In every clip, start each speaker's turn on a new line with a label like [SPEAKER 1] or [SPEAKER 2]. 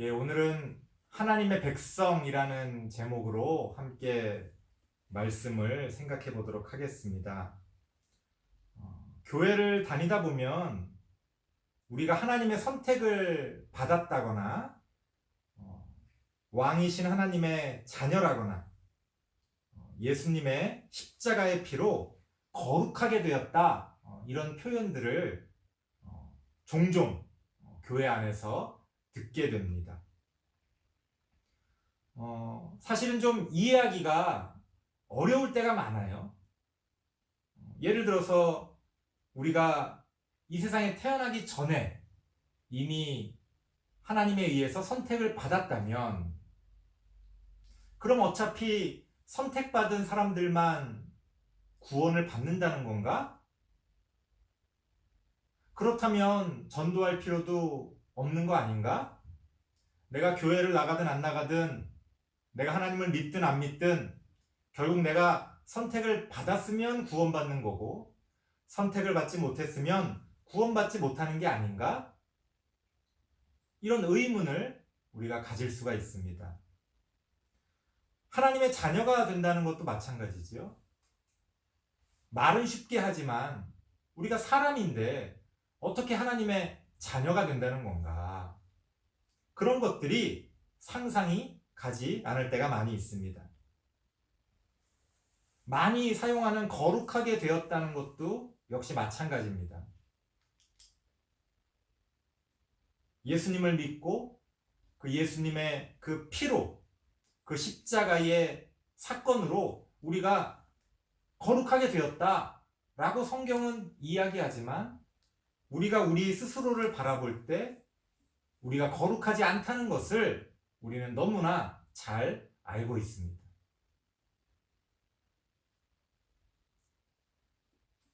[SPEAKER 1] 예, 오늘은 하나님의 백성이라는 제목으로 함께 말씀을 생각해 보도록 하겠습니다. 어, 교회를 다니다 보면 우리가 하나님의 선택을 받았다거나 어, 왕이신 하나님의 자녀라거나 어, 예수님의 십자가의 피로 거룩하게 되었다 어, 이런 표현들을 어, 종종 어, 교회 안에서 듣게 됩니다. 어, 사실은 좀 이해하기가 어려울 때가 많아요. 어, 예를 들어서 우리가 이 세상에 태어나기 전에 이미 하나님에 의해서 선택을 받았다면, 그럼 어차피 선택받은 사람들만 구원을 받는다는 건가? 그렇다면 전도할 필요도 없는 거 아닌가? 내가 교회를 나가든 안 나가든 내가 하나님을 믿든 안 믿든 결국 내가 선택을 받았으면 구원받는 거고 선택을 받지 못했으면 구원받지 못하는 게 아닌가? 이런 의문을 우리가 가질 수가 있습니다. 하나님의 자녀가 된다는 것도 마찬가지지요. 말은 쉽게 하지만 우리가 사람인데 어떻게 하나님의 자녀가 된다는 건가? 그런 것들이 상상이 가지 않을 때가 많이 있습니다. 많이 사용하는 거룩하게 되었다는 것도 역시 마찬가지입니다. 예수님을 믿고 그 예수님의 그 피로 그 십자가의 사건으로 우리가 거룩하게 되었다 라고 성경은 이야기하지만 우리가 우리 스스로를 바라볼 때 우리가 거룩하지 않다는 것을 우리는 너무나 잘 알고 있습니다.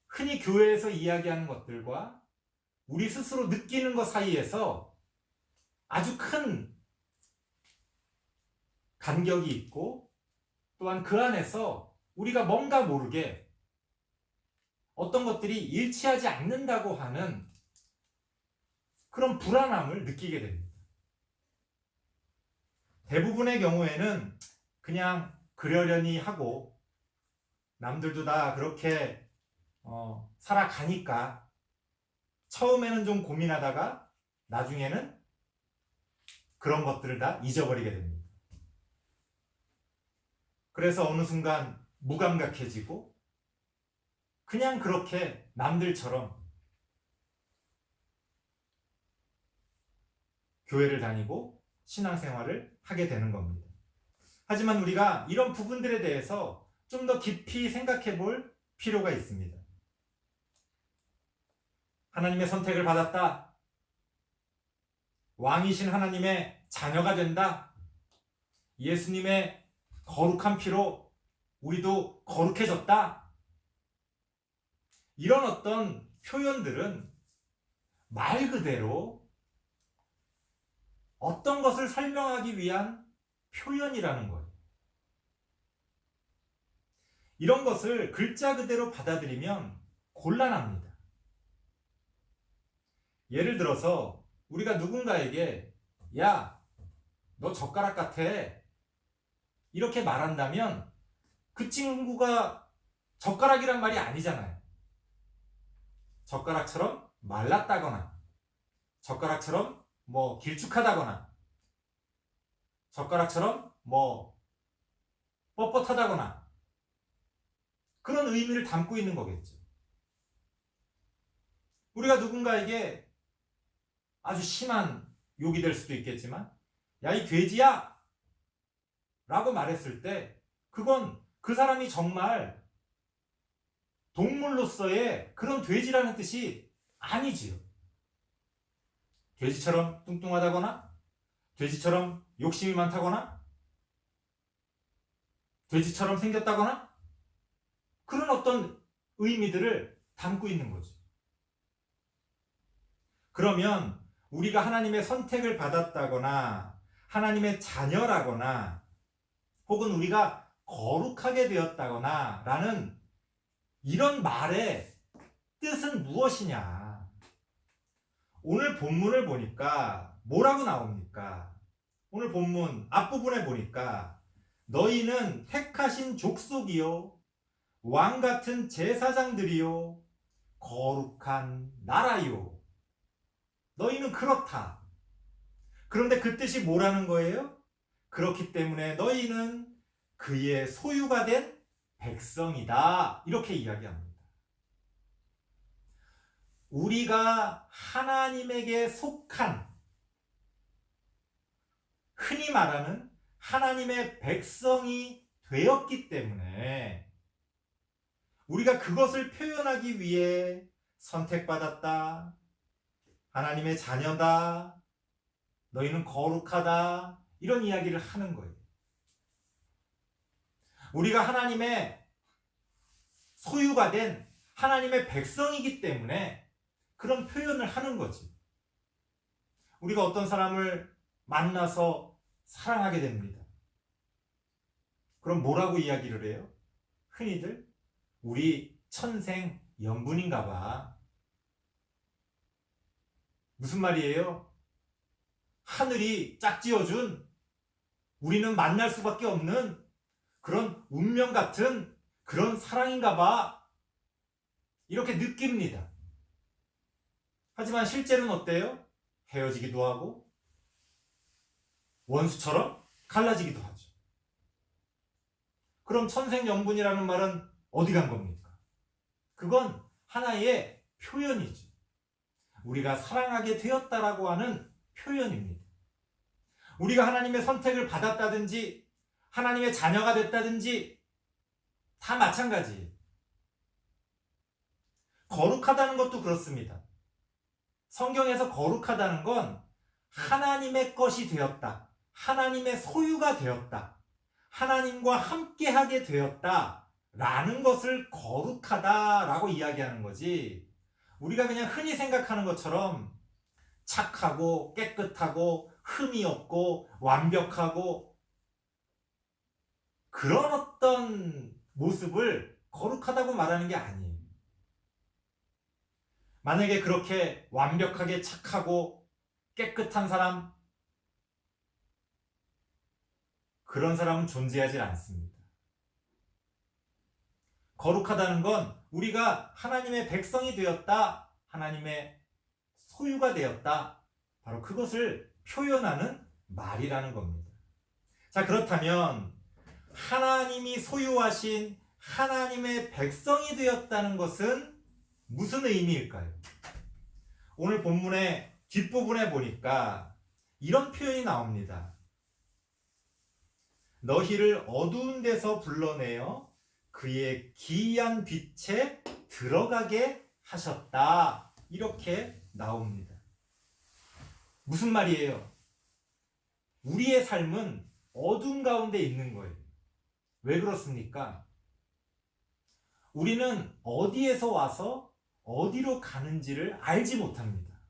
[SPEAKER 1] 흔히 교회에서 이야기하는 것들과 우리 스스로 느끼는 것 사이에서 아주 큰 간격이 있고 또한 그 안에서 우리가 뭔가 모르게 어떤 것들이 일치하지 않는다고 하는 그런 불안함을 느끼게 됩니다. 대부분의 경우에는 그냥 그러려니 하고 남들도 다 그렇게 어, 살아가니까 처음에는 좀 고민하다가 나중에는 그런 것들을 다 잊어버리게 됩니다. 그래서 어느 순간 무감각해지고 그냥 그렇게 남들처럼 교회를 다니고 신앙생활을 하게 되는 겁니다. 하지만 우리가 이런 부분들에 대해서 좀 더 깊이 생각해 볼 필요가 있습니다. 하나님의 선택을 받았다. 왕이신 하나님의 자녀가 된다. 예수님의 거룩한 피로 우리도 거룩해졌다. 이런 어떤 표현들은 말 그대로 어떤 것을 설명하기 위한 표현이라는 거예요. 이런 것을 글자 그대로 받아들이면 곤란합니다. 예를 들어서 우리가 누군가에게 야, 너 젓가락 같아. 이렇게 말한다면 그 친구가 젓가락이란 말이 아니잖아요. 젓가락처럼 말랐다거나 젓가락처럼 뭐 길쭉하다거나 젓가락처럼 뭐 뻣뻣하다거나 그런 의미를 담고 있는 거겠죠. 우리가 누군가에게 아주 심한 욕이 될 수도 있겠지만 야 이 돼지야 라고 말했을 때 그건 그 사람이 정말 동물로서의 그런 돼지라는 뜻이 아니지요. 돼지처럼 뚱뚱하다거나 돼지처럼 욕심이 많다거나 돼지처럼 생겼다거나 그런 어떤 의미들을 담고 있는 거죠. 그러면 우리가 하나님의 선택을 받았다거나 하나님의 자녀라거나 혹은 우리가 거룩하게 되었다거나 라는 이런 말의 뜻은 무엇이냐? 오늘 본문을 보니까 뭐라고 나옵니까? 오늘 본문 앞부분에 보니까 너희는 택하신 족속이요 왕 같은 제사장들이요 거룩한 나라요 너희는 그렇다. 그런데 그 뜻이 뭐라는 거예요? 그렇기 때문에 너희는 그의 소유가 된 백성이다. 이렇게 이야기합니다. 우리가 하나님에게 속한 흔히 말하는 하나님의 백성이 되었기 때문에 우리가 그것을 표현하기 위해 선택받았다. 하나님의 자녀다. 너희는 거룩하다. 이런 이야기를 하는 거예요. 우리가 하나님의 소유가 된 하나님의 백성이기 때문에 그런 표현을 하는 거지. 우리가 어떤 사람을 만나서 사랑하게 됩니다. 그럼 뭐라고 이야기를 해요? 흔히들 우리 천생 연분인가 봐. 무슨 말이에요? 하늘이 짝지어준 우리는 만날 수밖에 없는 그런 운명 같은 그런 사랑인가 봐. 이렇게 느낍니다. 하지만 실제로는 어때요? 헤어지기도 하고 원수처럼 갈라지기도 하죠. 그럼 천생연분이라는 말은 어디 간 겁니까? 그건 하나의 표현이죠. 우리가 사랑하게 되었다라고 하는 표현입니다. 우리가 하나님의 선택을 받았다든지 하나님의 자녀가 됐다든지 다 마찬가지예요. 거룩하다는 것도 그렇습니다. 성경에서 거룩하다는 건 하나님의 것이 되었다. 하나님의 소유가 되었다. 하나님과 함께하게 되었다. 라는 것을 거룩하다라고 이야기하는 거지. 우리가 그냥 흔히 생각하는 것처럼 착하고 깨끗하고 흠이 없고 완벽하고 그런 어떤 모습을 거룩하다고 말하는 게 아니에요. 만약에 그렇게 완벽하게 착하고 깨끗한 사람, 그런 사람은 존재하지 않습니다. 거룩하다는 건 우리가 하나님의 백성이 되었다, 하나님의 소유가 되었다, 바로 그것을 표현하는 말이라는 겁니다. 자, 그렇다면 하나님이 소유하신 하나님의 백성이 되었다는 것은 무슨 의미일까요? 오늘 본문의 뒷부분에 보니까 이런 표현이 나옵니다. 너희를 어두운 데서 불러내어 그의 기이한 빛에 들어가게 하셨다. 이렇게 나옵니다. 무슨 말이에요? 우리의 삶은 어둠 가운데 있는 거예요. 왜 그렇습니까? 우리는 어디에서 와서 어디로 가는지를 알지 못합니다.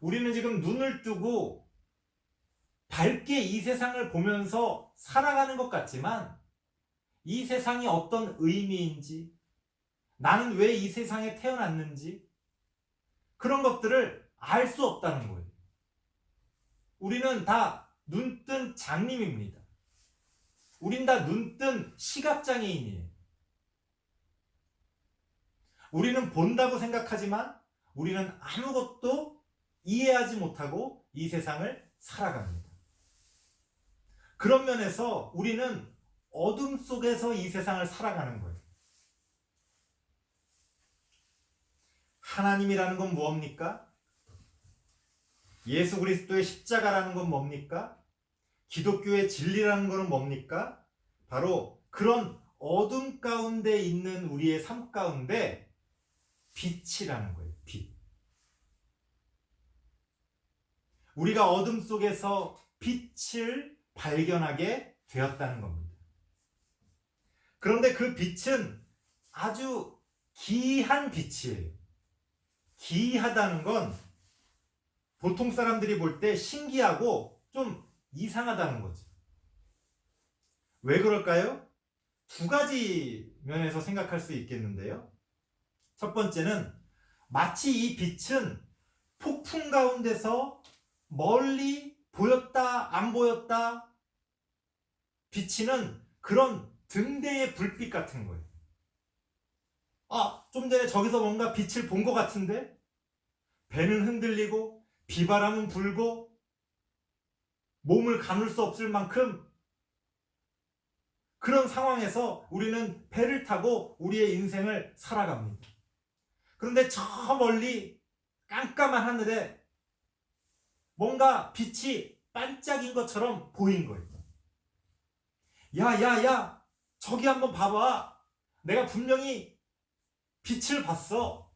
[SPEAKER 1] 우리는 지금 눈을 뜨고 밝게 이 세상을 보면서 살아가는 것 같지만 이 세상이 어떤 의미인지 나는 왜 이 세상에 태어났는지 그런 것들을 알 수 없다는 거예요. 우리는 다 눈뜬 장님입니다. 우린 다 눈뜬 시각장애인이에요. 우리는 본다고 생각하지만 우리는 아무것도 이해하지 못하고 이 세상을 살아갑니다. 그런 면에서 우리는 어둠 속에서 이 세상을 살아가는 거예요. 하나님이라는 건 무엇입니까? 예수 그리스도의 십자가라는 건 뭡니까? 기독교의 진리라는 것은 뭡니까? 바로 그런 어둠 가운데 있는 우리의 삶 가운데 빛이라는 거예요. 빛. 우리가 어둠 속에서 빛을 발견하게 되었다는 겁니다. 그런데 그 빛은 아주 기이한 빛이에요. 기이하다는 건 보통 사람들이 볼 때 신기하고 좀 이상하다는 거죠. 왜 그럴까요? 두 가지 면에서 생각할 수 있겠는데요. 첫 번째는 마치 이 빛은 폭풍 가운데서 멀리 보였다, 안 보였다, 비치는 그런 등대의 불빛 같은 거예요. 아, 좀 전에 저기서 뭔가 빛을 본 것 같은데? 배는 흔들리고, 비바람은 불고, 몸을 가눌 수 없을 만큼 그런 상황에서 우리는 배를 타고 우리의 인생을 살아갑니다. 그런데 저 멀리 깜깜한 하늘에 뭔가 빛이 반짝인 것처럼 보인 거예요. 야, 야, 야, 저기 한번 봐봐. 내가 분명히 빛을 봤어.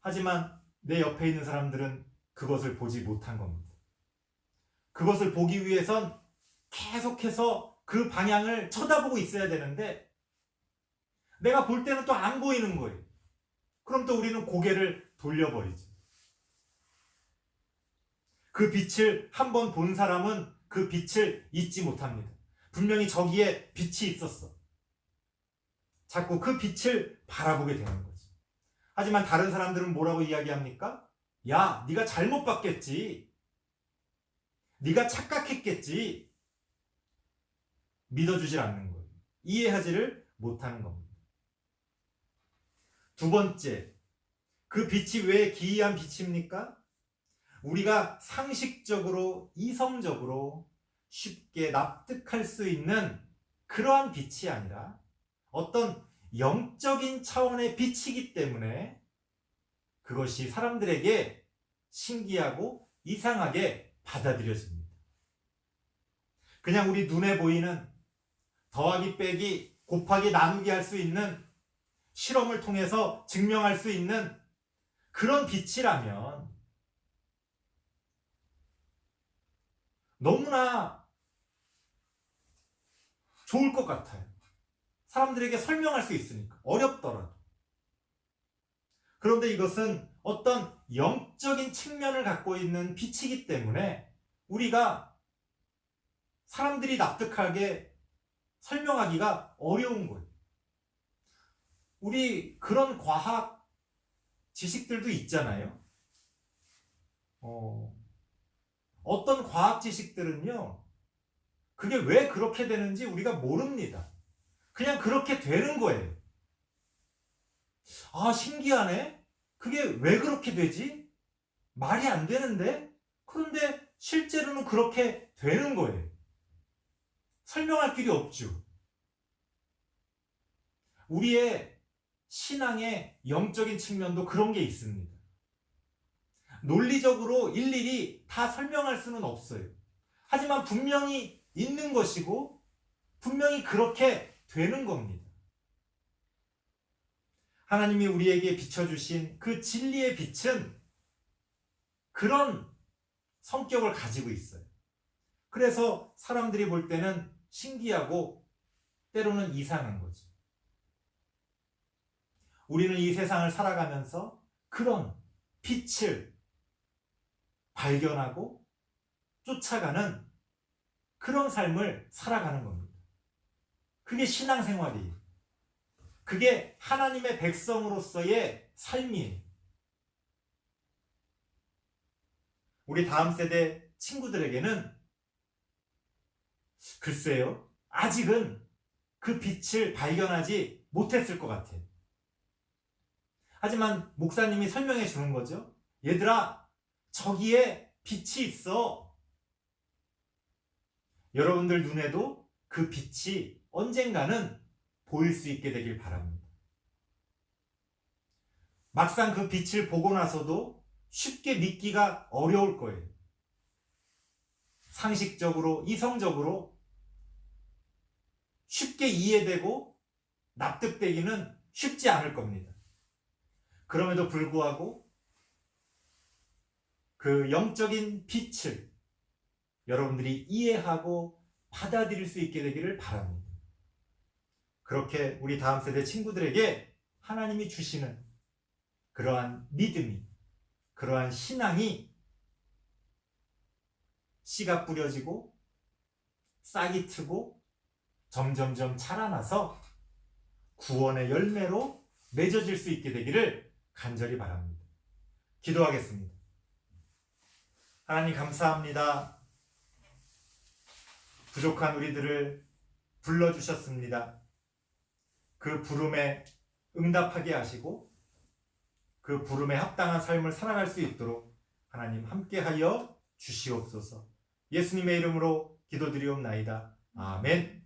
[SPEAKER 1] 하지만 내 옆에 있는 사람들은 그것을 보지 못한 겁니다. 그것을 보기 위해선 계속해서 그 방향을 쳐다보고 있어야 되는데 내가 볼 때는 또 안 보이는 거예요. 그럼 또 우리는 고개를 돌려버리죠. 그 빛을 한 번 본 사람은 그 빛을 잊지 못합니다. 분명히 저기에 빛이 있었어. 자꾸 그 빛을 바라보게 되는 거지. 하지만 다른 사람들은 뭐라고 이야기합니까? 야, 네가 잘못 봤겠지. 네가 착각했겠지. 믿어주질 않는 거예요. 이해하지를 못하는 겁니다. 두 번째, 그 빛이 왜 기이한 빛입니까? 우리가 상식적으로, 이성적으로 쉽게 납득할 수 있는 그러한 빛이 아니라 어떤 영적인 차원의 빛이기 때문에 그것이 사람들에게 신기하고 이상하게 받아들여집니다. 그냥 우리 눈에 보이는 더하기 빼기 곱하기 나누기 할 수 있는 실험을 통해서 증명할 수 있는 그런 빛이라면 너무나 좋을 것 같아요. 사람들에게 설명할 수 있으니까. 어렵더라도. 그런데 이것은 어떤 영적인 측면을 갖고 있는 빛이기 때문에 우리가 사람들이 납득하게 설명하기가 어려운 거예요. 우리 그런 과학 지식들도 있잖아요. 어, 어떤 과학 지식들은요, 그게 왜 그렇게 되는지 우리가 모릅니다. 그냥 그렇게 되는 거예요. 아, 신기하네? 그게 왜 그렇게 되지? 말이 안 되는데? 그런데 실제로는 그렇게 되는 거예요. 설명할 길이 없죠. 우리의 신앙의 영적인 측면도 그런 게 있습니다. 논리적으로 일일이 다 설명할 수는 없어요. 하지만 분명히 있는 것이고, 분명히 그렇게 되는 겁니다. 하나님이 우리에게 비춰주신 그 진리의 빛은 그런 성격을 가지고 있어요. 그래서 사람들이 볼 때는 신기하고 때로는 이상한 거죠. 우리는 이 세상을 살아가면서 그런 빛을 발견하고 쫓아가는 그런 삶을 살아가는 겁니다. 그게 신앙생활이에요. 그게 하나님의 백성으로서의 삶이에요. 우리 다음 세대 친구들에게는 글쎄요, 아직은 그 빛을 발견하지 못했을 것 같아요. 하지만 목사님이 설명해 주는 거죠. 얘들아, 저기에 빛이 있어. 여러분들 눈에도 그 빛이 언젠가는 보일 수 있게 되길 바랍니다. 막상 그 빛을 보고 나서도 쉽게 믿기가 어려울 거예요. 상식적으로, 이성적으로 쉽게 이해되고 납득되기는 쉽지 않을 겁니다. 그럼에도 불구하고 그 영적인 빛을 여러분들이 이해하고 받아들일 수 있게 되기를 바랍니다. 그렇게 우리 다음 세대 친구들에게 하나님이 주시는 그러한 믿음이, 그러한 신앙이 씨가 뿌려지고 싹이 트고 점점점 자라나서 구원의 열매로 맺어질 수 있게 되기를 간절히 바랍니다. 기도하겠습니다. 하나님 감사합니다. 부족한 우리들을 불러주셨습니다. 그 부름에 응답하게 하시고 그 부름에 합당한 삶을 살아갈 수 있도록 하나님 함께하여 주시옵소서. 예수님의 이름으로 기도드리옵나이다. 아멘.